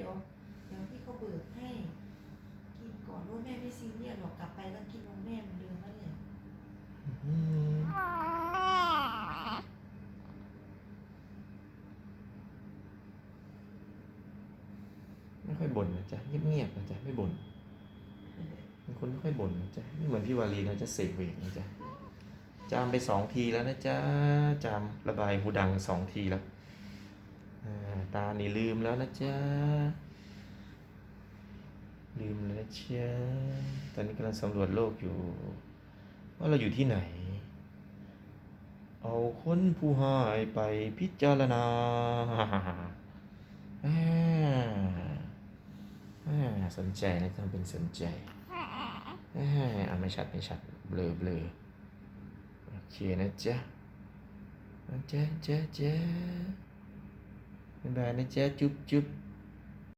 เดี๋ยวเดี๋ยวพี่เขาเบิกให้ กินก่อนว่าแม่ไม่ซีเรียสหรอกกลับไปแล้วกินนมแม่เหมือนเดิมนั่นแหละไม่ค่อยบ่นนะจ๊ะเงียบๆนะจ๊ะไม่บ่นเป็นคนไม่ค่อยบ่นนะจ๊ะไม่เหมือนพี่วารีนะจ๊ะเสกเวกนะจ๊ะจามไปสองทีแล้วนะจ๊ะจามระบายหูดังสองทีแล้ว ตานี่ลืมแล้วนะจ๊ะ ลืมแล้วนะจ๊ะ ตอนนี้กำลังสำรวจโลกอยู่ ว่าเราอยู่ที่ไหน เอาคนผู้หายไปพิจารณาสนใจนะทำเป็นสนใจอ่าอ่าไม่ชัดไม่ชัดเบลอเบลอโอเคนะจ๊ะจ๊ะจ๊ะจ๊ะ บ๊ายบายนะจ๊ะจุ๊บจุ๊บ